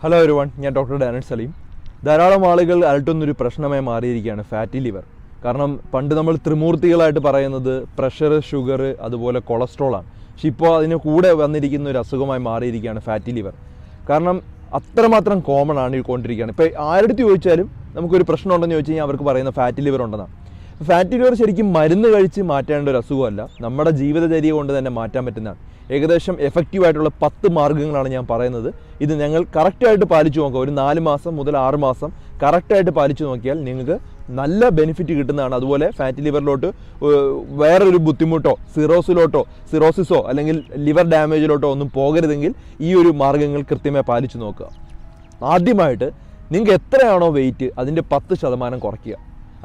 Hello everyone one ഞാൻ doctor Danal Saleem ധാരാളം ആളുകൾ അലട്ടുന്നൊരു പ്രശ്നമായി മാറിയിരിക്കുകയാണ് ഫാറ്റി ലിവർ കാരണം പണ്ട് നമ്മൾ ത്രിമൂർത്തികളായിട്ട് പറയുന്നത് പ്രഷർ ഷുഗർ അതുപോലെ കൊളസ്ട്രോളാണ് പക്ഷെ ഇപ്പോൾ അതിന് കൂടെ വന്നിരിക്കുന്ന ഒരു അസുഖമായി മാറിയിരിക്കുകയാണ് ഫാറ്റി ലിവർ കാരണം അത്രമാത്രം കോമൺ ആണ് കൊണ്ടിരിക്കുകയാണ് ഇപ്പോൾ ആരുടെ ചോദിച്ചാലും നമുക്കൊരു പ്രശ്നം ഉണ്ടെന്ന് ചോദിച്ചു കഴിഞ്ഞാൽ അവർക്ക് പറയുന്ന ഫാറ്റി ലിവർ ഉണ്ടെന്നാണ്. ഫാറ്റി ലിവർ ശരിക്കും മരുന്ന് കഴിച്ച് മാറ്റേണ്ട ഒരു അസുഖമല്ല. നമ്മുടെ ജീവിതചര്യ കൊണ്ട് തന്നെ മാറ്റാൻ പറ്റുന്നതാണ്. ഏകദേശം എഫക്റ്റീവ് ആയിട്ടുള്ള പത്ത് മാർഗങ്ങളാണ് ഞാൻ പറയുന്നത്. ഇത് ഞങ്ങൾ കറക്റ്റായിട്ട് പാലിച്ചു നോക്കുക. ഒരു നാല് മാസം മുതൽ ആറ് മാസം കറക്റ്റായിട്ട് പാലിച്ചു നോക്കിയാൽ നിങ്ങൾക്ക് നല്ല ബെനിഫിറ്റ് കിട്ടുന്നതാണ്. അതുപോലെ ഫാറ്റി ലിവറിലോട്ട് വേറൊരു ബുദ്ധിമുട്ടോ സിറോസിലോട്ടോ സിറോസിസോ അല്ലെങ്കിൽ ലിവർ ഡാമേജിലോട്ടോ ഒന്നും പോകരുതെങ്കിൽ ഈ ഒരു മാർഗങ്ങൾ കൃത്യമായി പാലിച്ചു നോക്കുക. ആദ്യമായിട്ട് നിങ്ങൾക്ക് എത്രയാണോ വെയിറ്റ് അതിന്റെ പത്ത് ശതമാനം കുറയ്ക്കുക.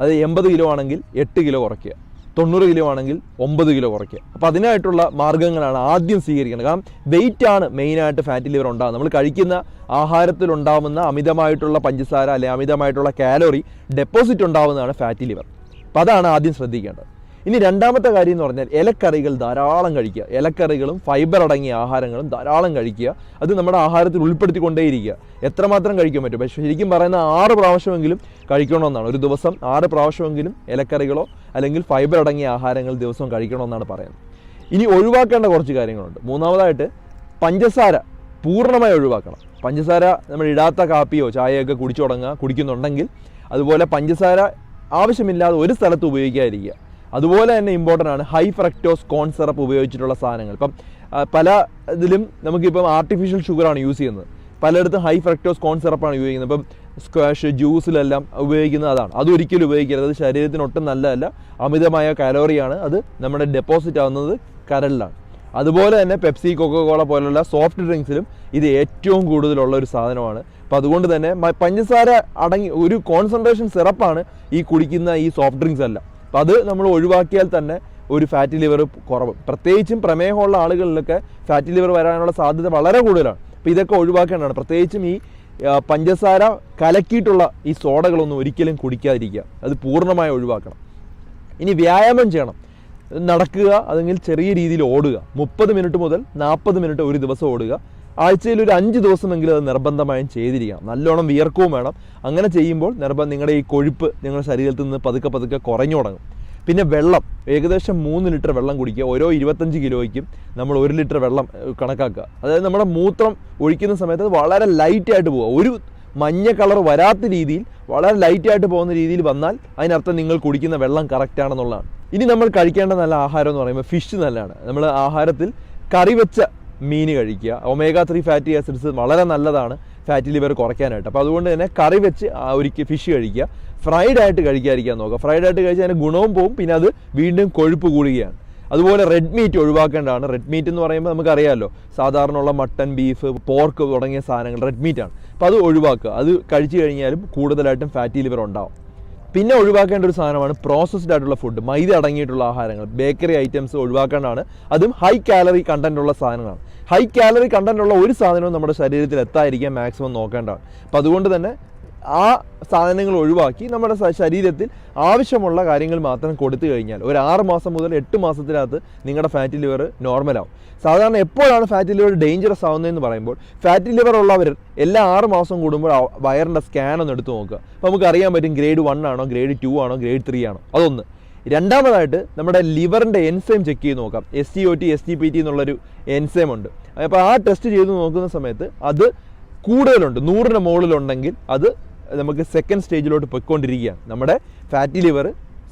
അത് എൺപത് കിലോ ആണെങ്കിൽ എട്ട് കിലോ കുറയ്ക്കുക. തൊണ്ണൂറ് കിലോ ആണെങ്കിൽ ഒമ്പത് കിലോ കുറയ്ക്കുക. അപ്പോൾ അതിനായിട്ടുള്ള മാർഗങ്ങളാണ് ആദ്യം സ്വീകരിക്കേണ്ടത്. കാരണം വെയിറ്റ് ആണ് മെയിനായിട്ട് ഫാറ്റ് ലിവർ ഉണ്ടാകുന്നത് നമ്മൾ കഴിക്കുന്ന ആഹാരത്തിൽ ഉണ്ടാകുന്ന അമിതമായിട്ടുള്ള പഞ്ചസാര അല്ലെങ്കിൽ അമിതമായിട്ടുള്ള കാലോറി ഡെപ്പോസിറ്റ് ഉണ്ടാവുന്നതാണ് ഫാറ്റി ലിവർ അപ്പോൾ അതാണ് ആദ്യം ശ്രദ്ധിക്കേണ്ടത്. ഇനി രണ്ടാമത്തെ കാര്യം എന്ന് പറഞ്ഞാൽ ഇലക്കറികൾ ധാരാളം കഴിക്കുക. ഇലക്കറികളും ഫൈബർ അടങ്ങിയ ആഹാരങ്ങളും ധാരാളം കഴിക്കുക. അത് നമ്മുടെ ആഹാരത്തിൽ ഉൾപ്പെടുത്തിക്കൊണ്ടേയിരിക്കുക. എത്രമാത്രം കഴിക്കാൻ പറ്റും? പക്ഷേ ശരിക്കും പറയുന്ന ആറ് പ്രാവശ്യമെങ്കിലും കഴിക്കണമെന്നാണ്. ഒരു ദിവസം ആറ് പ്രാവശ്യമെങ്കിലും ഇലക്കറികളോ അല്ലെങ്കിൽ ഫൈബർ അടങ്ങിയ ആഹാരങ്ങൾ ദിവസവും കഴിക്കണമെന്നാണ് പറയുന്നത്. ഇനി ഒഴിവാക്കേണ്ട കുറച്ച് കാര്യങ്ങളുണ്ട്. മൂന്നാമതായിട്ട് പഞ്ചസാര പൂർണമായി ഒഴിവാക്കണം. പഞ്ചസാര നമ്മൾ ഇടാത്ത കാപ്പിയോ ചായയൊക്കെ കുടിച്ചു തുടങ്ങുക കുടിക്കുന്നുണ്ടെങ്കിൽ അതുപോലെ പഞ്ചസാര ആവശ്യമില്ലാതെ ഒരു സ്ഥലത്ത് ഉപയോഗിക്കാതിരിക്കുക. അതുപോലെ തന്നെ ഇമ്പോർട്ടന്റ് ആണ് ഹൈ ഫ്രക്ടോസ് കോൺ സിറപ്പ് ഉപയോഗിച്ചിട്ടുള്ള സാധനങ്ങൾ. ഇപ്പം പല ഇതിലും നമുക്കിപ്പം ആർട്ടിഫിഷ്യൽ ഷുഗറാണ് യൂസ് ചെയ്യുന്നത്. പലയിടത്തും ഹൈ ഫ്രക്ടോസ് കോൺ സിറപ്പാണ് ഉപയോഗിക്കുന്നത്. ഇപ്പം സ്ക്വാഷ് ജ്യൂസിലെല്ലാം ഉപയോഗിക്കുന്നത് അതാണ്. അതൊരിക്കലും ഉപയോഗിക്കരുത്. അത് ശരീരത്തിന് ഒട്ടും നല്ലതല്ല. അമിതമായ കലോറിയാണ് അത് നമ്മുടെ ഡെപ്പോസിറ്റ് ആവുന്നത് കരളിലാണ്. അതുപോലെ തന്നെ പെപ്സി കൊക്കോകോള പോലുള്ള സോഫ്റ്റ് ഡ്രിങ്ക്സിലും ഇത് ഏറ്റവും കൂടുതലുള്ള ഒരു സാധനമാണ്. അപ്പോൾ അതുകൊണ്ട് തന്നെ പഞ്ചസാര അടങ്ങി ഒരു കോൺസെൻട്രേഷൻ സിറപ്പാണ് ഈ കുടിക്കുന്ന ഈ സോഫ്റ്റ് ഡ്രിങ്ക്സ് എല്ലാം. അപ്പോൾ അത് നമ്മൾ ഒഴിവാക്കിയാൽ തന്നെ ഒരു ഫാറ്റി ലിവർ കുറവ്. പ്രത്യേകിച്ചും പ്രമേഹമുള്ള ആളുകളിലൊക്കെ ഫാറ്റി ലിവർ വരാനുള്ള സാധ്യത വളരെ കൂടുതലാണ്. അപ്പോൾ ഇതൊക്കെ ഒഴിവാക്കേണ്ടതാണ്. പ്രത്യേകിച്ചും ഈ പഞ്ചസാര കലക്കിയിട്ടുള്ള ഈ സോഡകളൊന്നും ഒരിക്കലും കുടിക്കാതിരിക്കുക. അത് പൂർണമായി ഒഴിവാക്കണം. ഇനി വ്യായാമം ചെയ്യണം. നടക്കുക അല്ലെങ്കിൽ ചെറിയ രീതിയിൽ ഓടുക. മുപ്പത് മിനിറ്റ് മുതൽ നാൽപ്പത് മിനിറ്റ് ഒരു ദിവസം ഓടുക. ആഴ്ചയിൽ ഒരു അഞ്ച് ദിവസമെങ്കിലും അത് നിർബന്ധമായും ചെയ്തിരിക്കണം. നല്ലോണം വിയർക്കവും വേണം. അങ്ങനെ ചെയ്യുമ്പോൾ നിർബന്ധം നിങ്ങളുടെ ഈ കൊഴുപ്പ് നിങ്ങളുടെ ശരീരത്തിൽ നിന്ന് പതുക്കെ പതുക്കെ കുറഞ്ഞു തുടങ്ങും. പിന്നെ വെള്ളം. ഏകദേശം മൂന്ന് ലിറ്റർ വെള്ളം കുടിക്കുക. ഓരോ ഇരുപത്തഞ്ച് കിലോയ്ക്കും നമ്മൾ ഒരു ലിറ്റർ വെള്ളം കണക്കാക്കുക. അതായത് നമ്മുടെ മൂത്രം ഒഴിക്കുന്ന സമയത്ത് അത് വളരെ ലൈറ്റായിട്ട് പോവുക. ഒരു മഞ്ഞ കളർ വരാത്ത രീതിയിൽ വളരെ ലൈറ്റായിട്ട് പോകുന്ന രീതിയിൽ വന്നാൽ അതിനർത്ഥം നിങ്ങൾ കുടിക്കുന്ന വെള്ളം കറക്റ്റാണെന്നുള്ളതാണ് ഇനി നമ്മൾ കഴിക്കേണ്ട നല്ല ആഹാരം എന്ന് പറയുമ്പോൾ ഫിഷ് നല്ലതാണ്. നമ്മൾ ആഹാരത്തിൽ കറി വെച്ച മീൻ കഴിക്കുക. ഒമേഗ ത്രീ ഫാറ്റി ആസിഡ്സ് വളരെ നല്ലതാണ് ഫാറ്റി ലിവർ കുറയ്ക്കാനായിട്ട്. അപ്പോൾ അതുകൊണ്ട് തന്നെ കറി വെച്ച് ഒരിക്കൽ ഫിഷ് കഴിക്കുക. ഫ്രൈഡ് ആയിട്ട് കഴിക്കാതിരിക്കാൻ നോക്കുക. ഫ്രൈഡ് ആയിട്ട് കഴിച്ചാൽ അതിന് ഗുണവും പോവും. പിന്നെ അത് വീണ്ടും കൊഴുപ്പ് കൂടുകയാണ്. അതുപോലെ റെഡ് മീറ്റ് ഒഴിവാക്കേണ്ടതാണ്. റെഡ് മീറ്റ് എന്ന് പറയുമ്പോൾ നമുക്കറിയാമല്ലോ സാധാരണ ഉള്ള മട്ടൺ ബീഫ് പോർക്ക് തുടങ്ങിയ സാധനങ്ങൾ റെഡ് മീറ്റാണ് അപ്പോൾ അത് ഒഴിവാക്കുക. അത് കഴിച്ചു കഴിഞ്ഞാലും കൂടുതലായിട്ടും ഫാറ്റി ലിവർ ഉണ്ടാവും. പിന്നെ ഒഴിവാക്കേണ്ട ഒരു സാധനമാണ് പ്രോസസ്ഡ് ആയിട്ടുള്ള ഫുഡ് മൈദ അടങ്ങിയിട്ടുള്ള ആഹാരങ്ങൾ. ബേക്കറി ഐറ്റംസ് ഒഴിവാക്കേണ്ടതാണ്. അതും ഹൈ കാലറി കണ്ടന്റ് ഉള്ള സാധനങ്ങളാണ്. ഹൈ കാലറി കണ്ടന്റ് ഉള്ള ഒരു സാധനവും നമ്മുടെ ശരീരത്തിൽ എത്താതിരിക്കാൻ മാക്സിമം നോക്കേണ്ടതാണ്. അപ്പോൾ അതുകൊണ്ട് തന്നെ ആ സാധനങ്ങൾ ഒഴിവാക്കി നമ്മുടെ ശരീരത്തിൽ ആവശ്യമുള്ള കാര്യങ്ങൾ മാത്രം കൊടുത്തു കഴിഞ്ഞാൽ ഒരു ആറ് മാസം മുതൽ എട്ട് മാസത്തിനകത്ത് നിങ്ങളുടെ ഫാറ്റി ലിവർ നോർമലാവും സാധാരണ എപ്പോഴാണ് ഫാറ്റി ലിവർ ഡേഞ്ചറസ് ആവുന്നതെന്ന് പറയുമ്പോൾ ഫാറ്റി ലിവർ ഉള്ളവർ എല്ലാ ആറ് മാസം കൂടുമ്പോൾ വയറിന്റെ സ്കാൻ ഒന്ന് എടുത്ത് നോക്കുക. അപ്പോൾ നമുക്ക് അറിയാൻ പറ്റും ഗ്രേഡ് വൺ ആണോ ഗ്രേഡ് ടു ആണോ ഗ്രേഡ് ത്രീ ആണോ. അതൊന്ന്. രണ്ടാമതായിട്ട് നമ്മുടെ ലിവറിന്റെ എൻസൈം ചെക്ക് ചെയ്ത് നോക്കാം. S T O T S T P T എന്നുള്ളൊരു എൻസൈം ഉണ്ട്. അപ്പോൾ ആ ടെസ്റ്റ് ചെയ്ത് നോക്കുന്ന സമയത്ത് അത് കൂടുതലുണ്ട്. നൂറിന് മുകളിലുണ്ടെങ്കിൽ അത് നമുക്ക് സെക്കൻഡ് സ്റ്റേജിലോട്ട് പോയിക്കൊണ്ടിരിക്കുകയാണ് നമ്മുടെ ഫാറ്റി ലിവർ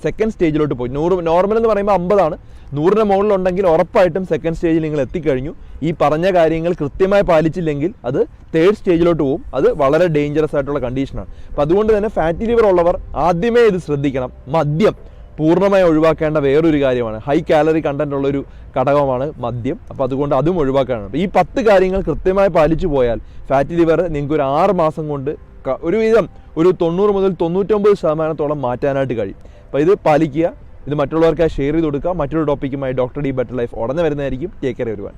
സെക്കൻഡ് സ്റ്റേജിലോട്ട് പോയി. നൂറ് നോർമൽ എന്ന് പറയുമ്പോൾ അമ്പതാണ്. നൂറിന് മുകളിലുണ്ടെങ്കിൽ ഉറപ്പായിട്ടും സെക്കൻഡ് സ്റ്റേജിൽ നിങ്ങൾ എത്തിക്കഴിഞ്ഞു. ഈ പറഞ്ഞ കാര്യങ്ങൾ കൃത്യമായി പാലിച്ചില്ലെങ്കിൽ അത് തേർഡ് സ്റ്റേജിലോട്ട് പോകും അത് വളരെ ഡേഞ്ചറസ് ആയിട്ടുള്ള കണ്ടീഷനാണ് അപ്പോൾ അതുകൊണ്ട് തന്നെ ഫാറ്റി ലിവർ ഉള്ളവർ ആദ്യമേ ഇത് ശ്രദ്ധിക്കണം. മദ്യം പൂർണമായി ഒഴിവാക്കേണ്ട വേറൊരു കാര്യമാണ്. ഹൈ കാലറി കണ്ടന്റ് ഉള്ളൊരു ഘടകമാണ് മദ്യം. അപ്പോൾ അതുകൊണ്ട് അതും ഒഴിവാക്കാനാണ്. ഈ പത്ത് കാര്യങ്ങൾ കൃത്യമായി പാലിച്ചു പോയാൽ ഫാറ്റി ലിവർ നിങ്ങൾക്ക് ഒരു ആറ് മാസം കൊണ്ട് ഒരുവിധം ഒരു തൊണ്ണൂറ് മുതൽ തൊണ്ണൂറ്റൊമ്പത് ശതമാനത്തോളം മാറ്റാനായിട്ട് കഴിയും. അപ്പോൾ ഇത് പാലിക്കുക. ഇത് മറ്റുള്ളവർക്കായി ഷെയർ ചെയ്ത് കൊടുക്കുക. മറ്റൊരു ടോപ്പിക്കുമായി ഡോക്ടർ ഡി ബെറ്റർ ലൈഫ് ഉടനെ വരുന്നതായിരിക്കും. ടേക്ക് കെയർ വരുവാൻ